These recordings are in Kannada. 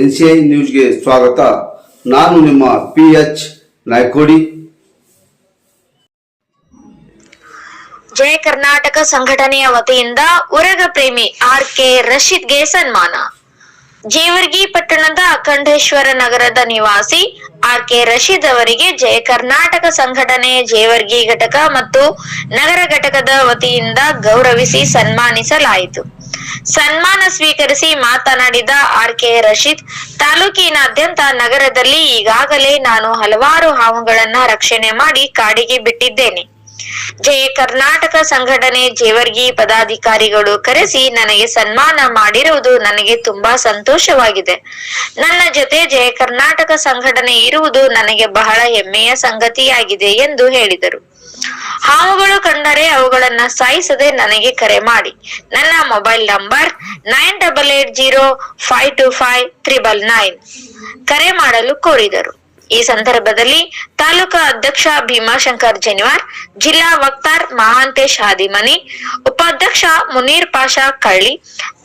ಎನ್ ಸಿ ಐ ನ್ಯೂಸ್ಗೆ ಸ್ವಾಗತ. ನಾನು ನಿಮ್ಮ ಪಿ ಎಚ್ ನಾಯ್ಕೋಡಿ. ಜಯ ಕರ್ನಾಟಕ ಸಂಘಟನೆಯ ವತಿಯಿಂದ ಉರಗ ಪ್ರೇಮಿ ಆರ್ ಕೆ ರಶೀದ್ಗೆ ಸನ್ಮಾನ. ಜೇವರ್ಗಿ ಪಟ್ಟಣದ ಅಖಂಡೇಶ್ವರ ನಗರದ ನಿವಾಸಿ ಆರ್ ಕೆ ರಶೀದ್ ಅವರಿಗೆ ಜಯ ಕರ್ನಾಟಕ ಸಂಘಟನೆ ಜೇವರ್ಗಿ ಘಟಕ ಮತ್ತು ನಗರ ಘಟಕದ ವತಿಯಿಂದ ಗೌರವಿಸಿ ಸನ್ಮಾನಿಸಲಾಯಿತು. ಸನ್ಮಾನ ಸ್ವೀಕರಿಸಿ ಮಾತನಾಡಿದ ಆರ್ ಕೆ ರಶೀದ್, ತಾಲೂಕಿನಾದ್ಯಂತ ನಗರದಲ್ಲಿ ಈಗಾಗಲೇ ನಾನು ಹಲವಾರು ಹಾವುಗಳನ್ನ ರಕ್ಷಣೆ ಮಾಡಿ ಕಾಡಿಗೆ ಬಿಟ್ಟಿದ್ದೇನೆ. ಜಯ ಕರ್ನಾಟಕ ಸಂಘಟನೆ ಜೇವರ್ಗಿ ಪದಾಧಿಕಾರಿಗಳು ಕರೆಸಿ ನನಗೆ ಸನ್ಮಾನ ಮಾಡಿರುವುದು ನನಗೆ ತುಂಬಾ ಸಂತೋಷವಾಗಿದೆ. ನನ್ನ ಜೊತೆ ಜಯ ಕರ್ನಾಟಕ ಸಂಘಟನೆ ಇರುವುದು ನನಗೆ ಬಹಳ ಹೆಮ್ಮೆಯ ಸಂಗತಿಯಾಗಿದೆ ಎಂದು ಹೇಳಿದರು. ಹಾವುಗಳು ಕಂಡರೆ ಅವುಗಳನ್ನ ಸಾಯಿಸದೆ ನನಗೆ ಕರೆ ಮಾಡಿ. ನನ್ನ mobile number nine double eight zero five two five triple nine. ಕರೆ ಮಾಡಲು ಕೋರಿದರು. ಈ ಸಂದರ್ಭದಲ್ಲಿ ತಾಲೂಕಾ ಅಧ್ಯಕ್ಷ ಭೀಮಾಶಂಕರ್ ಜನಿವಾರ್, ಜಿಲ್ಲಾ ವಕ್ತಾರ್ ಮಹಾಂತೇಶ್ ಹಾದಿಮನಿ, ಉಪಾಧ್ಯಕ್ಷ ಮುನೀರ್ ಪಾಷಾ ಕಳ್ಳಿ,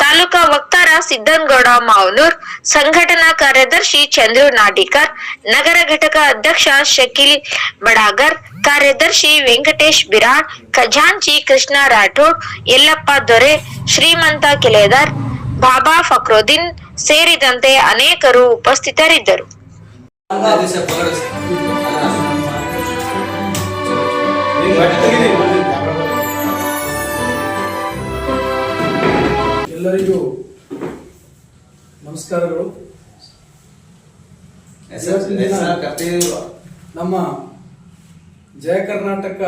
ತಾಲೂಕಾ ವಕ್ತಾರ ಸಿದ್ದನಗೌಡ ಮಾವನೂರ್, ಸಂಘಟನಾ ಕಾರ್ಯದರ್ಶಿ ಚಂದ್ರು ನಾಡಿಕರ್ ನಗರ ಘಟಕ ಅಧ್ಯಕ್ಷ ಶಕೀಲ್ ಬಡಾಗರ್ ಕಾರ್ಯದರ್ಶಿ ವೆಂಕಟೇಶ್ ಬಿರಾಡ್ ಖಜಾಂಚಿ ಕೃಷ್ಣ ರಾಠೋಡ್ ಯಲ್ಲಪ್ಪ ದೊರೆ ಶ್ರೀಮಂತ ಕೆಲೆದಾರ್ ಬಾಬಾ ಫಕ್ರೋದಿನ್ ಸೇರಿದಂತೆ ಅನೇಕರು ಉಪಸ್ಥಿತರಿದ್ದರು. ಎಲ್ಲರಿಗೂ ನಮಸ್ಕಾರಗಳು. ನಮ್ಮ ಜಯ ಕರ್ನಾಟಕ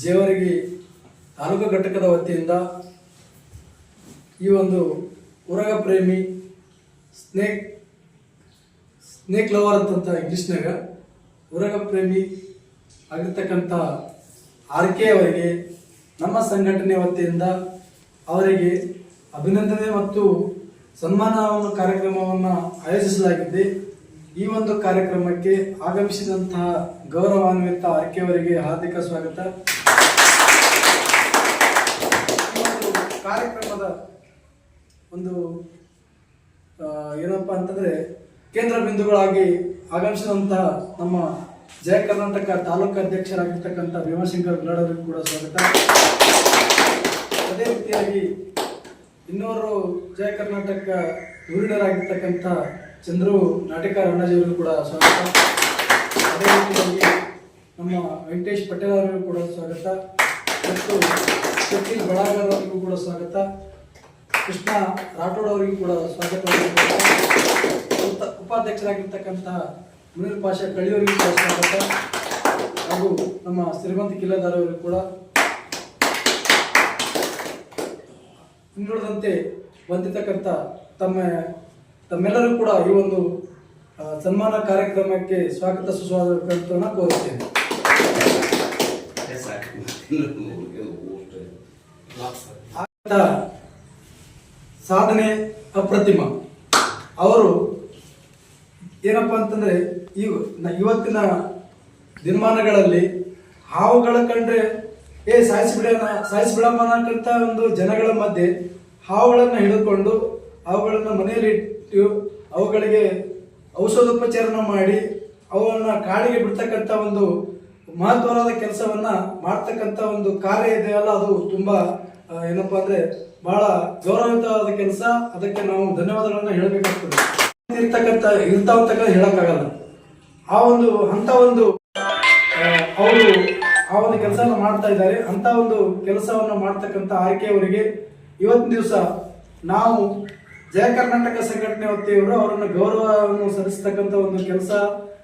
ಜೇವರಗಿ ತಾಲೂಕು ಘಟಕದ ವತಿಯಿಂದ ಈ ಒಂದು ಉರಗ ಪ್ರೇಮಿ ಸ್ನೇಕ್ ಸ್ನೇಕ್ ಲವರ್ ಅಂತ ಇಂಗ್ಲೀಷ್ನಾಗ ಉರಗ ಪ್ರೇಮಿ ಆಗಿರ್ತಕ್ಕಂಥ ಆರ್ ಕೆ ಅವರಿಗೆ, ನಮ್ಮ ಸಂಘಟನೆ ವತಿಯಿಂದ ಅವರಿಗೆ ಅಭಿನಂದನೆ ಮತ್ತು ಸನ್ಮಾನ ಕಾರ್ಯಕ್ರಮವನ್ನು ಆಯೋಜಿಸಲಾಗಿದೆ. ಈ ಒಂದು ಕಾರ್ಯಕ್ರಮಕ್ಕೆ ಆಗಮಿಸಿದಂತಹ ಗೌರವಾನ್ವಿತ ಆರ್ ಕೆ ಅವರಿಗೆ ಹಾರ್ದಿಕ ಸ್ವಾಗತ. ಕಾರ್ಯಕ್ರಮದ ಒಂದು ಏನಪ್ಪ ಅಂತಂದ್ರೆ ಕೇಂದ್ರ ಬಿಂದುಗಳಾಗಿ ಆಗಮಿಸಿದಂತಹ ನಮ್ಮ ಜಯ ಕರ್ನಾಟಕ ತಾಲೂಕು ಅಧ್ಯಕ್ಷರಾಗಿರ್ತಕ್ಕಂಥ ಭೀಮಶಂಕರ್ ಬಿಲಾಡ್ ಕೂಡ ಸ್ವಾಗತ. ಅದೇ ರೀತಿಯಾಗಿ ಇನ್ನೂರು ಜಯ ಕರ್ನಾಟಕ ಧುರೀಣರಾಗಿರ್ತಕ್ಕಂಥ ಚಂದ್ರು ನಾಟಕ ಅಣ್ಣಾಜಿಯವರಿಗೂ ಕೂಡ ಸ್ವಾಗತ. ಅದೇ ರೀತಿಯಾಗಿ ನಮ್ಮ ವೆಂಕಟೇಶ್ ಪಟೇಲ್ ಅವರಿಗೂ ಕೂಡ ಸ್ವಾಗತ. ಮತ್ತು ಶಕೀಲ್ ಬಡಾಗರ್ ಅವರಿಗೂ ಕೂಡ ಸ್ವಾಗತ. ಕೃಷ್ಣ ರಾಠೋಡ್ ಅವರಿಗೂ ಕೂಡ ಸ್ವಾಗತ. ಉಪಾಧ್ಯಕ್ಷರಾಗಿರ್ತಕ್ಕಂತಹ ಮುನೀರ್ ಪಾಷಾ ಕಳಿಯವರಿಗೂ ಕೂಡ ಸ್ವಾಗತ. ಹಾಗೂ ನಮ್ಮ ಶ್ರೀಮಂತ ಕಿಲ್ಲದಾರ್ ಅವರಿಗೂ ಕೂಡ. ಇನ್ನುಳಿದಂತೆ ಬಂದಿರತಕ್ಕಂಥ ತಮ್ಮ ತಮ್ಮೆಲ್ಲರೂ ಕೂಡ ಈ ಒಂದು ಸನ್ಮಾನ ಕಾರ್ಯಕ್ರಮಕ್ಕೆ ಸ್ವಾಗತ ಸುಸ್ವಾಗತವನ್ನು ಕೋರುತ್ತೇನೆ. ಸಾಧನೆ ಅಪ್ರತಿಮ. ಅವರು ಏನಪ್ಪ ಅಂತಂದ್ರೆ ಈ ಇವತ್ತಿನ ದಿನಮಾನಗಳಲ್ಲಿ ಹಾವುಗಳ ಕಂಡ್ರೆ ಏ ಸಾಯಿಸಿಬಿಡ ಸಾಯಿಸಿಬಿಡಮ್ಮ ಸಾಯಿಸಿ ಬಿಡಮ್ಮ ಅನ್ನಕ್ಕಂತ ಒಂದು ಜನಗಳ ಮಧ್ಯೆ ಹಾವುಗಳನ್ನು ಹಿಡಿದುಕೊಂಡು ಅವುಗಳನ್ನ ಮನೆಯಲ್ಲಿ ಇಟ್ಟು ಅವುಗಳಿಗೆ ಔಷಧೋಪಚಾರನ ಮಾಡಿ ಅವುಗಳನ್ನ ಕಾಡಿಗೆ ಬಿಡ್ತಕ್ಕಂಥ ಒಂದು ಮಹತ್ವವಾದ ಕೆಲಸವನ್ನ ಮಾಡ್ತಕ್ಕಂಥ ಒಂದು ಕಾರ್ಯ ಇದೆಯಲ್ಲ ಅದು ತುಂಬಾ ಏನಪ್ಪ ಅಂದ್ರೆ ಬಹಳ ಗೌರವಯುತವಾದ ಕೆಲಸ. ಅದಕ್ಕೆ ನಾವು ಧನ್ಯವಾದಗಳನ್ನ ಹೇಳಬೇಕಾಗ್ತದೆ. ಇರ್ತಕ್ಕಂಥ ಇರ್ತಾವಂತಕ್ಕ ಹೇಳಕ್ಕಾಗಲ್ಲ. ಆ ಒಂದು ಅಂತ ಒಂದು ಅವರು ಆ ಒಂದು ಕೆಲಸವನ್ನು ಮಾಡ್ತಾ ಇದ್ದಾರೆ. ಅಂತ ಒಂದು ಕೆಲಸವನ್ನು ಮಾಡ್ತಕ್ಕಂಥ ಆಯ್ಕೆಯವರಿಗೆ ಇವತ್ತಿನ ದಿವಸ ನಾವು ಜಯ ಕರ್ನಾಟಕ ಸಂಘಟನೆ ವತಿಯವರು ಅವರನ್ನು ಗೌರವವನ್ನು ಸಲ್ಲಿಸ್ತಕ್ಕಂಥ ಒಂದು ಕೆಲಸ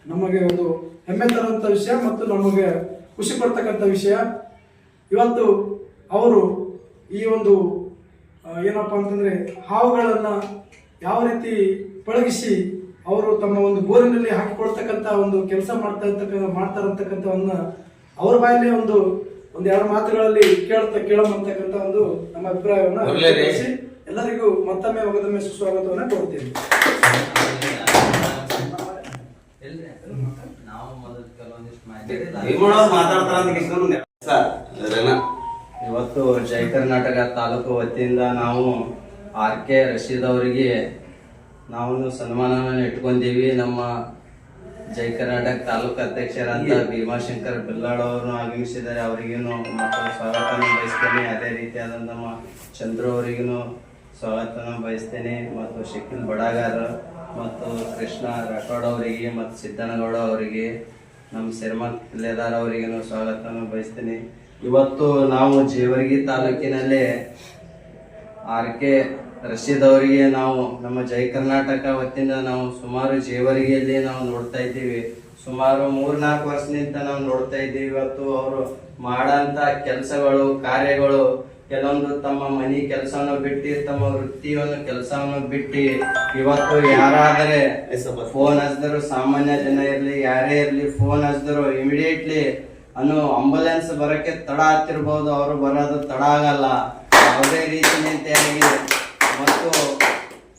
ನಮಗೆ ಒಂದು ಹೆಮ್ಮೆ ತರುವಂತ ವಿಷಯ ಮತ್ತು ನಮಗೆ ಖುಷಿ ಪಡ್ತಕ್ಕಂಥ ವಿಷಯ. ಇವತ್ತು ಅವರು ಈ ಒಂದು ಏನಪ್ಪ ಅಂತಂದ್ರೆ ಹಾವುಗಳನ್ನ ಯಾವ ರೀತಿ ಪಳಗಿಸಿ ಅವರು ತಮ್ಮ ಒಂದು ಬೋರಿನಲ್ಲಿ ಹಾಕಿಕೊಳ್ತಕ್ಕಂತ ಒಂದು ಕೆಲಸ ಮಾಡ್ತಾ ಮಾಡ್ತಾರಂತಕ್ಕಂಥವನ್ನ ಮಾಡ್ತಾ ಅವ್ರ ಬಾಯಲ್ಲಿ ಒಂದು ಒಂದು ಎರಡು ಮಾತುಗಳಲ್ಲಿ ಕೇಳ್ತಾ ಕೇಳಂತಕ್ಕಂಥ ಒಂದು ನಮ್ಮ ಅಭಿಪ್ರಾಯವನ್ನು ಎಲ್ಲರಿಗೂ ಮತ್ತೊಮ್ಮೆ ಮಗದೊಮ್ಮೆ ಸುಸ್ವಾಗತವನ್ನು ಕೊಡ್ತೇನೆ ಇವತ್ತು ಜೈ ಕರ್ನಾಟಕ ತಾಲೂಕು ವತಿಯಿಂದ ನಾವು ಆರ್ ಕೆ ರಶೀದ್ ಅವರಿಗೆ ನಾವು ಸನ್ಮಾನವನ್ನು ಇಟ್ಕೊಂಡೀವಿ. ನಮ್ಮ ಜೈ ಕರ್ನಾಟಕ ತಾಲೂಕು ಅಧ್ಯಕ್ಷರಾದ ಭೀಮಾಶಂಕರ್ ಬಿಲ್ಲಾಳ್ ಅವರು ಆಗಮಿಸಿದ್ದಾರೆ. ಅವರಿಗೂ ಮತ್ತು ಸ್ವಾಗತವನ್ನು ಬಯಸ್ತೇನೆ. ಅದೇ ರೀತಿಯಾದ ನಮ್ಮ ಚಂದ್ರು ಅವರಿಗೂ ಸ್ವಾಗತವನ್ನು ಬಯಸ್ತೇನೆ ಮತ್ತು ಶಕೀಲ್ ಬಡಾಗಾರ ಮತ್ತು ಕೃಷ್ಣ ರಾಠೋಡ್ ಅವರಿಗೆ ಮತ್ತು ಸಿದ್ದನಗೌಡ ಅವರಿಗೆ, ನಮ್ಮ ಸಿರ್ಮತ್ ಲೇದಾರ್ ಅವರಿಗೂ ಸ್ವಾಗತವನ್ನು ಬಯಸ್ತೇನೆ. ಇವತ್ತು ನಾವು ಜೇವರ್ಗಿ ತಾಲೂಕಿನಲ್ಲೇ ಆರ್ ಕೆ ರಶೀದ್ ಅವರಿಗೆ ನಾವು ನಮ್ಮ ಜೈ ಕರ್ನಾಟಕ ವತಿಯಿಂದ ನಾವು ಸುಮಾರು ಜೇವರಿಗೆಯಲ್ಲಿ ನಾವು ನೋಡ್ತಾ ಇದ್ದೀವಿ. ಸುಮಾರು ಮೂರ್ನಾಲ್ಕು ವರ್ಷದಿಂದ ನಾವು ನೋಡ್ತಾ ಇದ್ದೀವಿ. ಇವತ್ತು ಅವರು ಮಾಡಂತ ಕೆಲಸಗಳು, ಕಾರ್ಯಗಳು ಕೆಲವೊಂದು ತಮ್ಮ ಮನಿ ಕೆಲಸವನ್ನು ಬಿಟ್ಟು, ತಮ್ಮ ವೃತ್ತಿಯನ್ನು ಕೆಲಸವನ್ನು ಬಿಟ್ಟು, ಇವತ್ತು ಯಾರಾದರೆ ಫೋನ್ ಹಚ್ಚಿದ್ರು ಸಾಮಾನ್ಯ ಜನ ಇರಲಿ, ಯಾರೇ ಇರಲಿ ಫೋನ್ ಹಚ್ಚಿದ್ರು ಇಮಿಡಿಯೇಟ್ಲಿ ಅನ್ನು ಅಂಬುಲೆನ್ಸ್ ಬರಕ್ಕೆ ತಡ ಆಗ್ತಿರ್ಬೋದು ಅವರು ಬರೋದು ತಡ ಆಗಲ್ಲ. ಯಾವುದೇ ರೀತಿಯಾಗಿ ಮತ್ತು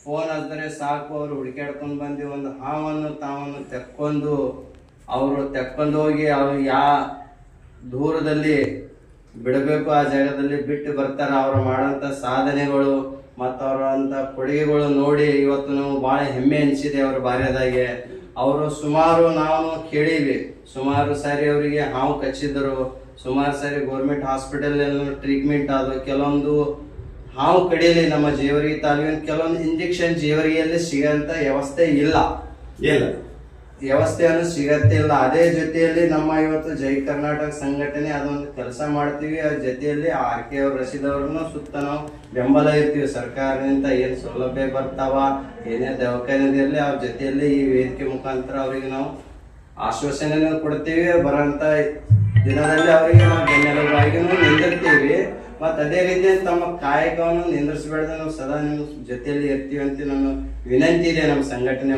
ಫೋನ್ ಹಚ್ಚಿದ್ರೆ ಸಾಕು. ಅವರು ಹುಡುಕಾಡ್ಕೊಂಡು ಬಂದು ಒಂದು ಹಾವನ್ನು ತಾವನ್ನು ತೆಕ್ಕೊಂಡು, ಅವರು ತೆಕ್ಕೊಂಡು ಹೋಗಿ ಅವ್ರು ಯಾ ದೂರದಲ್ಲಿ ಬಿಡಬೇಕು ಆ ಜಾಗದಲ್ಲಿ ಬಿಟ್ಟು ಬರ್ತಾರೆ. ಅವರು ಮಾಡೋಂಥ ಸಾಧನೆಗಳು ಮತ್ತು ಅವರ ಅಂತ ಕೊಡುಗೆಗಳು ನೋಡಿ ಇವತ್ತು ನಾವು ಭಾಳ ಹೆಮ್ಮೆ ಅನಿಸಿದೆ ಅವ್ರ ಬಾಲ್ಯದಾಗೆ ಅವರು ಸುಮಾರು ನಾವು ಕೇಳೀವಿ ಸುಮಾರು ಸಾರಿ ಅವರಿಗೆ ಹಾವು ಕಚ್ಚಿದ್ದರು. ಸುಮಾರು ಸಾರಿ ಗೌರ್ಮೆಂಟ್ ಹಾಸ್ಪಿಟಲ್ ಟ್ರೀಟ್ಮೆಂಟ್ ಆದವು. ಕೆಲವೊಂದು ಹಾವು ಕಡಿಯಲಿ ನಮ್ಮ ಜೀವರಿಗೆ ತಾಲೂಕಿನ ಕೆಲವೊಂದು ಇಂಜೆಕ್ಷನ್ ಜೇವರಿಗೆಯಲ್ಲಿ ಸಿಗಂತ ವ್ಯವಸ್ಥೆ ಇಲ್ಲ. ಇಲ್ಲ. ವ್ಯವಸ್ಥೆಯನ್ನು ಸಿಗತ್ತಿಲ್ಲ ಅದೇ ಜೊತೆಯಲ್ಲಿ ನಮ್ಮ ಇವತ್ತು ಜೈ ಕರ್ನಾಟಕ ಸಂಘಟನೆ ಅದೊಂದು ಕೆಲಸ ಮಾಡ್ತೀವಿ. ಅದ್ರ ಜೊತೆಯಲ್ಲಿ ಆರ್ ಕೆ ಅವ್ರ, ರಶೀದ್ ಸುತ್ತ ನಾವು ಬೆಂಬಲ ಇರ್ತೀವಿ. ಸರ್ಕಾರದಿಂದ ಏನು ಸೌಲಭ್ಯ ಬರ್ತಾವ, ಏನೇ ದವಾಖಾನೆದಿರ್ಲಿ ಅವ್ರ ಜೊತೆಯಲ್ಲಿ ಈ ವೇದಿಕೆ ಮುಖಾಂತರ ಅವರಿಗೆ ನಾವು ಆಶ್ವಾಸನೆ ಕೊಡ್ತೀವಿ. ಬರೋಂಥ ದಿನದಲ್ಲಿ ಅವರಿಗೆ ನಾವು ಬೆನ್ನೆಲುಬಾಗಿ ನಾವು ನಿಂದಿರ್ತೀವಿ. ಮತ್ತು ಅದೇ ರೀತಿ ತಮ್ಮ ಕಾಯಕವನ್ನು ನಿಂದಿರಿಸಬೇಡ್ದೆ ನಾವು ಸದಾ ನಿಮ್ಮ ಜೊತೆಯಲ್ಲಿ ಇರ್ತೀವಿ ಅಂತ ನಾನು ವಿನಂತಿ ಇದೆ ನಮ್ಮ ಸಂಘಟನೆ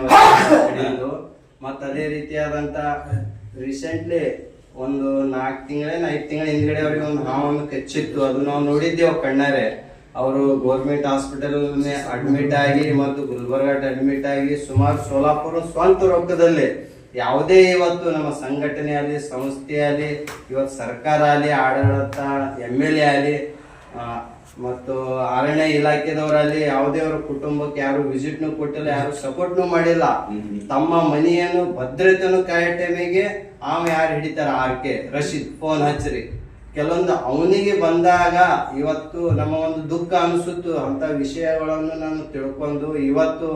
ಮತ್ತು ಅದೇ ರೀತಿಯಾದಂಥ ರೀಸೆಂಟ್ಲಿ ಒಂದು ನಾಲ್ಕು ತಿಂಗಳೇನು ಐದು ತಿಂಗಳ ಹಿಂದ್ಗಡೆ ಅವ್ರಿಗೆ ಒಂದು ಹಾವನ್ನು ಕಚ್ಚಿತ್ತು. ಅದು ನಾವು ನೋಡಿದ್ದೇವೆ ಕಣ್ಣಾರೆ. ಅವರು ಗೌರ್ಮೆಂಟ್ ಹಾಸ್ಪಿಟಲ್ ಅಡ್ಮಿಟ್ ಆಗಿ ಮತ್ತು ಗುಲ್ಬರ್ಗ ಅಡ್ಮಿಟ್ ಆಗಿ ಸುಮಾರು ಸೋಲಾಪುರ ಸ್ವಂತ ರೊಕ್ಕದಲ್ಲಿ ಯಾವುದೇ ಇವತ್ತು ನಮ್ಮ ಸಂಘಟನೆ ಆಗಲಿ, ಸಂಸ್ಥೆ ಆಗಲಿ, ಇವತ್ತು ಸರ್ಕಾರ ಆಗಲಿ, ಆಡಳಿತ ಎಂ ಎಲ್ ಎ ಆಗಲಿ ಮತ್ತು ಅರಣ್ಯ ಇಲಾಖೆದವರಲ್ಲಿ ಯಾವುದೇ ಅವ್ರ ಕುಟುಂಬಕ್ಕೆ ಯಾರು ವಿಸಿಟ್ನು ಕೊಟ್ಟಿಲ್ಲ ಯಾರು ಸಪೋರ್ಟ್ನು ಮಾಡಿಲ್ಲ. ತಮ್ಮ ಮನೆಯನ್ನು ಭದ್ರತೆಯನ್ನು ಕಾಯೋ ಟೈಮಿಗೆ ಆವ ಯಾರು ಹಿಡಿತಾರ? ಆಕೆ ರಶೀದ್ ಫೋನ್ ಹಚ್ಚ್ರಿ. ಕೆಲವೊಂದು ಅವನಿಗೆ ಬಂದಾಗ ಇವತ್ತು ನಮ್ಮ ಒಂದು ದುಃಖ ಅನಿಸುತ್ತು. ಅಂತ ವಿಷಯಗಳನ್ನು ನಾನು ತಿಳ್ಕೊಂಡು ಇವತ್ತು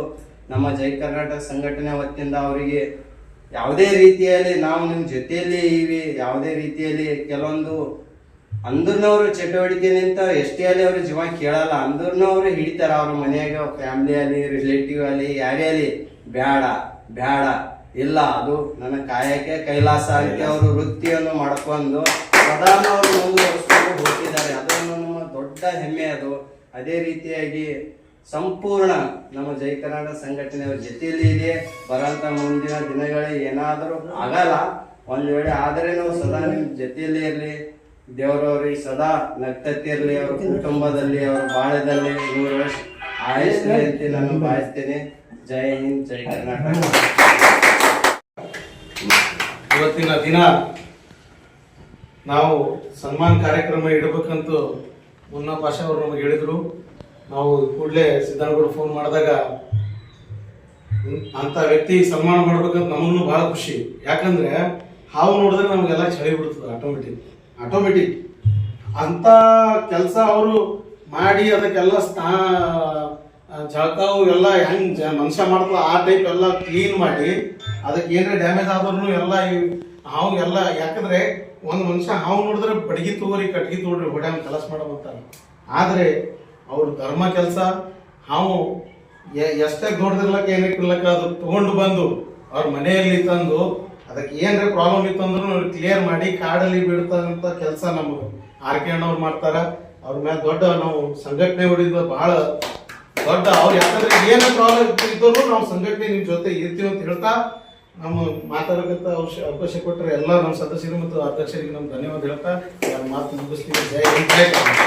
ನಮ್ಮ ಜೈ ಕರ್ನಾಟಕ ಸಂಘಟನೆ ವತಿಯಿಂದ ಅವರಿಗೆ ಯಾವುದೇ ರೀತಿಯಲ್ಲಿ ನಾವು ನಿಮ್ಮ ಜೊತೆಯಲ್ಲಿ ಇವಿ ಯಾವುದೇ ರೀತಿಯಲ್ಲಿ ಕೆಲವೊಂದು ಅಂದ್ರನವ್ರು ಚಟುವಟಿಕೆ ನಿಂತ ಎಷ್ಟೇ ಅಲ್ಲಿ ಅವ್ರ ಜೀವ ಕೇಳಲ್ಲ. ಅಂದ್ರನವ್ರು ಹಿಡಿತಾರ ಅವ್ರ ಮನೆಯಾಗ ಫ್ಯಾಮಿಲಿ ಅಲ್ಲಿ ರಿಲೇಟಿವ್ ಅಲ್ಲಿ ಯಾರೇ ಅಲ್ಲಿ. ಬ್ಯಾಡ ಬ್ಯಾಡ. ಇಲ್ಲ ಅದು ನನ್ನ ಕಾಯಕ್ಕೆ ಕೈಲಾಸ ಅಂತ ಅವರು ವೃತ್ತಿಯನ್ನು ಮಾಡ್ಕೊಂಡು ಪ್ರಧಾನ ಅವರು ಮುಂದುವರಿಸ್ಕೊಂಡು ಹೋಗ್ತಿದ್ದಾರೆ. ಅದನ್ನು ನಮ್ಮ ದೊಡ್ಡ ಹೆಮ್ಮೆ ಅದು. ಅದೇ ರೀತಿಯಾಗಿ ಸಂಪೂರ್ಣ ನಮ್ಮ ಜೈ ಕರ್ನಾಟಕ ಸಂಘಟನೆಯವ್ರ ಜೊತೆಯಲ್ಲಿ ಇದೆ. ಬರಂತ ಮುಂದಿನ ದಿನಗಳಲ್ಲಿ ಏನಾದರೂ ಆಗಲ್ಲ. ಒಂದು ವೇಳೆ ಆದರೆ ನಾವು ಸದಾ ನಿಮ್ಮ ಜೊತೆಯಲ್ಲಿ ಇರಲಿ. ದೇವರವ್ರಿಗೆ ಸದಾ ನಗ್ತತಿರ್ಲಿ ಅವ್ರ ಕುಟುಂಬದಲ್ಲಿ, ಅವ್ರ ಬಾಳ್ಯದಲ್ಲಿ ನೂರು ವರ್ಷ ಆಯಸ್ಲಿ ಅಂತ ನಾನು ಭಾವಿಸ್ತೇನೆ ಜೈ ಹಿಂದ್, ಜೈ ಕರ್ನಾಟಕ. ಇವತ್ತಿನ ದಿನ ನಾವು ಸನ್ಮಾನ್ ಕಾರ್ಯಕ್ರಮ ಇಡಬೇಕಂತೂ ಮುನ್ನ ಪಾಷಾ ಅವರು ನಮಗೆ ಹೇಳಿದ್ರು. ನಾವು ಕೂಡಲೇ ಸಿದ್ದನಗೌಡ ಫೋನ್ ಮಾಡಿದಾಗ ಅಂತ ವ್ಯಕ್ತಿ ಸನ್ಮಾನ ಮಾಡ್ಬೇಕಂತ ನಮಗೂ ಬಹಳ ಖುಷಿ. ಯಾಕಂದ್ರೆ ಹಾವು ನೋಡಿದ್ರೆ ನಮಗೆಲ್ಲ ಚಳಿ ಬಿಡ್ತದೆ ಆಟೋಮೆಟಿಕ್ ಆಟೋಮೆಟಿಕ್ ಅಂತ ಕೆಲಸ ಅವರು ಮಾಡಿ ಅದಕ್ಕೆಲ್ಲ ಸ್ಥಾ ಜಳಕಾವು ಎಲ್ಲ ಹೆಂಗೆ ಮನುಷ್ಯ ಮಾಡ್ತಾವ ಆ ಟೈಪ್ ಎಲ್ಲ ಕ್ಲೀನ್ ಮಾಡಿ, ಅದಕ್ಕೆ ಏನಾರ ಡ್ಯಾಮೇಜ್ ಆದ್ರೂ ಎಲ್ಲ ಹಾವು ಎಲ್ಲ, ಯಾಕಂದ್ರೆ ಒಂದು ಮನುಷ್ಯ ಹಾವು ನೋಡಿದ್ರೆ ಬಡಗಿ ತಗೋರಿ ಕಟ್ಗಿ ತಗೋರಿ ಹೊಡ್ಯಾಂಗ್ ಕೆಲಸ ಮಾಡಬಂತಾರೆ ಆದರೆ ಅವ್ರ ಧರ್ಮ ಕೆಲಸ, ಹಾವು ಎಷ್ಟೇ ದೊಡ್ಡದಿರ್ಲಕ್ಕ ಏನಕ್ಕೆ ಇರ್ಲಕ್ಕ, ಅದು ತಗೊಂಡು ಬಂದು ಅವ್ರ ಮನೆಯಲ್ಲಿ ತಂದು ಅದಕ್ಕೆ ಏನ್ರ ಪ್ರಾಬ್ಲಮ್ ಇತ್ತು ಅಂದ್ರೂ ಕ್ಲಿಯರ್ ಮಾಡಿ ಕಾಡಲ್ಲಿ ಬಿಡ್ತಂತ ಕೆಲಸ ನಮ್ಗೆ ಆರ್ ಕೆ ಅಣ್ಣವ್ರು ಮಾಡ್ತಾರ. ಅವ್ರ ಮೇಲೆ ದೊಡ್ಡ ನಾವು ಸಂಘಟನೆ ಹೊಡಿದ ಬಹಳ ದೊಡ್ಡ. ಅವ್ರು ಯಾಕಂದ್ರೆ ಏನೇ ಪ್ರಾಬ್ಲಮ್ ಇದ್ದರೂ ನಾವು ಸಂಘಟನೆ ನಿಮ್ ಜೊತೆ ಇರ್ತೀವಿ ಅಂತ ಹೇಳ್ತಾ ನಮ್ಮ ಮಾತಾಡಕಂತ ಅವಶ್ಯ ಅವಕಾಶ ಕೊಟ್ಟರೆ ಎಲ್ಲ ನಮ್ಮ ಸದಸ್ಯರು ಮತ್ತು ಅಧ್ಯಕ್ಷರಿಗೆ ನಮ್ಮ ಧನ್ಯವಾದ ಹೇಳ್ತಾ ಮಾತು ಮುಗಿಸ್ತೀವಿ ಜೈ ಹಿಂದ್, ಜೈ ಕರ್ನಾಟಕ